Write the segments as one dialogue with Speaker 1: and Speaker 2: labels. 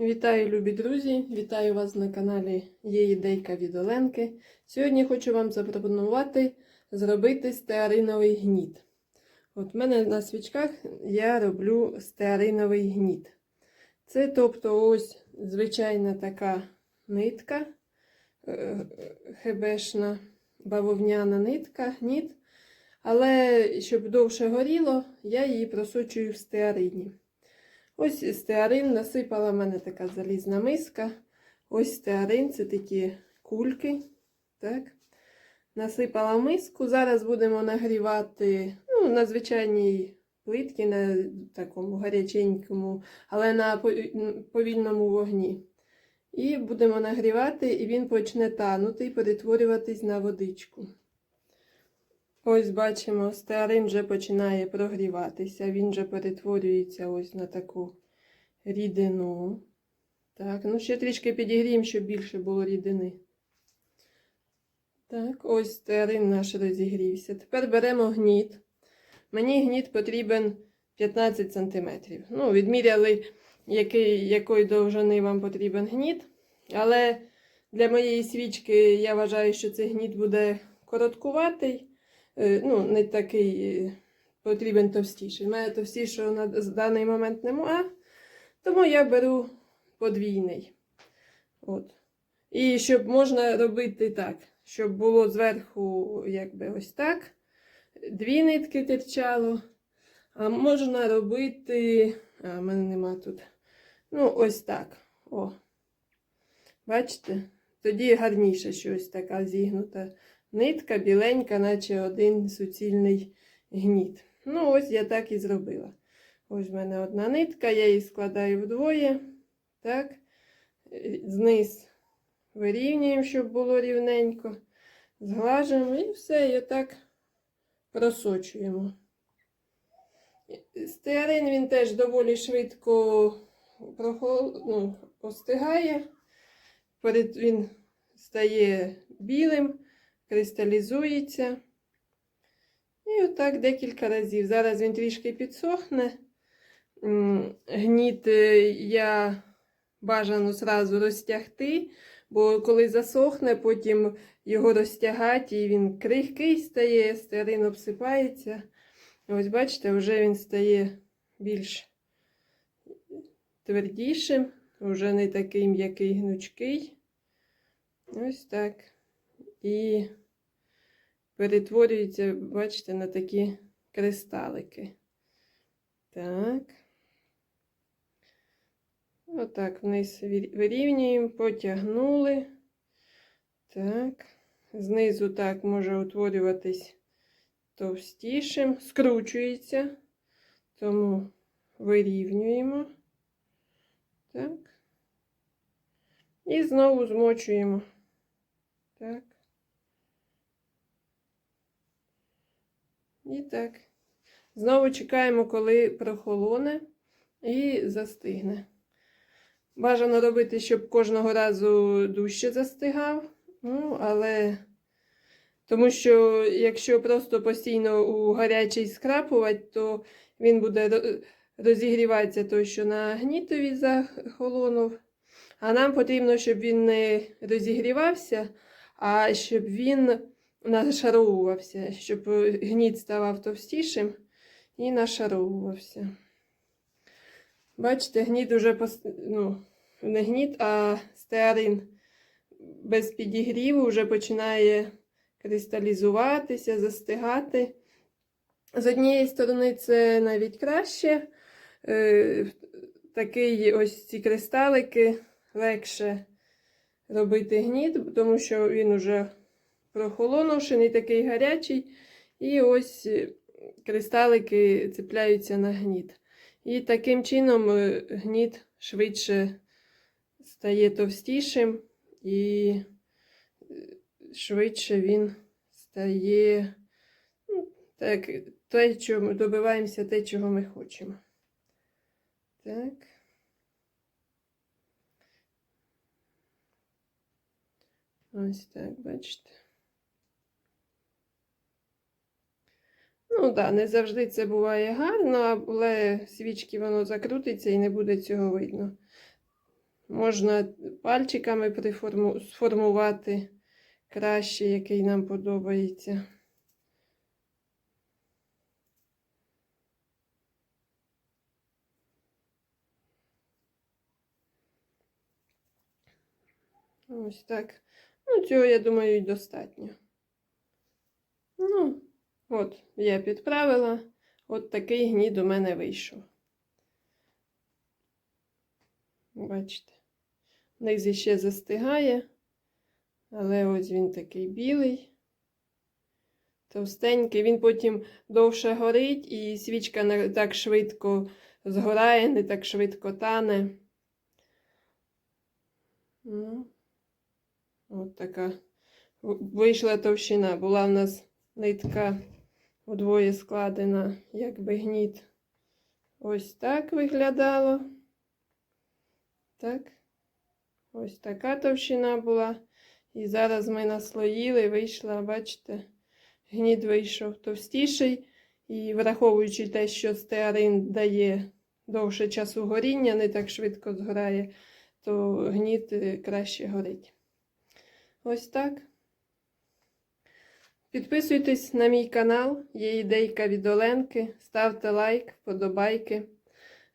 Speaker 1: Вітаю, любі друзі! Вітаю вас на каналі Є ідейка від Оленки. Сьогодні хочу вам запропонувати зробити стеариновий гніт. От в мене на свічках я роблю стеариновий гніт. Це тобто ось звичайна така нитка, е, хебешна бавовняна нитка, гніт. Але щоб довше горіло, я її просочую в стеарині. Ось стеарин насипала в мене така залізна миска. Ось стеарин це такі кульки. Так. Насипала в миску. Зараз будемо нагрівати ну, на звичайній плитці, на такому гаряченькому, але на повільному вогні. І будемо нагрівати, і він почне танути і перетворюватись на водичку. Ось бачимо, стеарин вже починає прогріватися, він вже перетворюється ось на таку рідину. Так, ну ще трішки підігріємо, щоб більше було рідини. Так, ось стеарин наш розігрівся. Тепер беремо гніт. Мені гніт потрібен 15 см. Ну, відміряли, який, якої довжини вам потрібен гніт. Але для моєї свічки я вважаю, що цей гніт буде короткуватий. Е, ну, не такий е, потрібен товстіший. У мене товстішого на даний момент немає, тому я беру подвійний. От. І щоб можна робити так, щоб було зверху, якби ось так, дві нитки терчало. А можна робити, а в мене нема тут. Ну, ось так. О. Бачите? Тоді гарніше щось така зігнута нитка біленька, наче один суцільний гніт. Ну, ось я так і зробила. Ось в мене одна нитка, я її складаю вдвоє. Так, зниз вирівнюємо, щоб було рівненько. Зглажуємо і все, і отак просочуємо. Стеарин він теж доволі швидко прохол... ну, остигає. Перед він стає білим кристалізується. І отак декілька разів. Зараз він трішки підсохне. Гніт е, я бажано зразу розтягти, бо коли засохне, потім його розтягати, і він крихкий стає, старин обсипається. Ось, бачите, вже він стає більш твердішим, вже не такий м'який гнучкий. Ось так. І перетворюється, бачите, на такі кристалики. Так. Отак вниз вирівнюємо, потягнули. Так. Знизу так може утворюватись товстішим, скручується, тому вирівнюємо. Так. І знову змочуємо. Так. І так. Знову чекаємо, коли прохолоне і застигне. Бажано робити, щоб кожного разу дужче застигав. Ну, але тому що, якщо просто постійно у гарячий скрапувати, то він буде розігріватися той, що на гнітові захолонув. А нам потрібно, щоб він не розігрівався, а щоб він нашаровувався, щоб гніт ставав товстішим і нашаровувався. Бачите, гніт уже ну, не гніт, а стеарин без підігріву вже починає кристалізуватися, застигати. З однієї сторони, це навіть краще. Е, такий ось ці кристалики легше робити гніт, тому що він уже прохолонувши, не такий гарячий. І ось е, кристалики цепляються на гніт. І таким чином е, гніт швидше стає товстішим і е, швидше він стає ну, так, те, чого добиваємося те, чого ми хочемо. Так. Ось так, бачите. Ну так, не завжди це буває гарно, але свічки воно закрутиться і не буде цього видно. Можна пальчиками приформу... сформувати краще, який нам подобається. Ось так. Ну, цього, я думаю, і достатньо. Ну, от, я підправила. От такий гнід у мене вийшов. Бачите, низ іще застигає, але ось він такий білий, товстенький. Він потім довше горить, і свічка не так швидко згорає, не так швидко тане. Ну, от така вийшла товщина. Була в нас нитка удвоє складена, якби гніт. Ось так виглядало. Так. Ось така товщина була. І зараз ми наслоїли, вийшла, бачите, гніт вийшов товстіший. І враховуючи те, що стеарин дає довше часу горіння, не так швидко згорає, то гніт е, краще горить. Ось так. Підписуйтесь на мій канал, є ідейка від Оленки. Ставте лайк, вподобайки.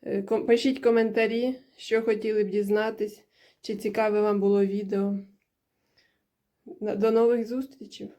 Speaker 1: Е, Пишіть коментарі, що хотіли б дізнатись, чи цікаве вам було відео. До нових зустрічей!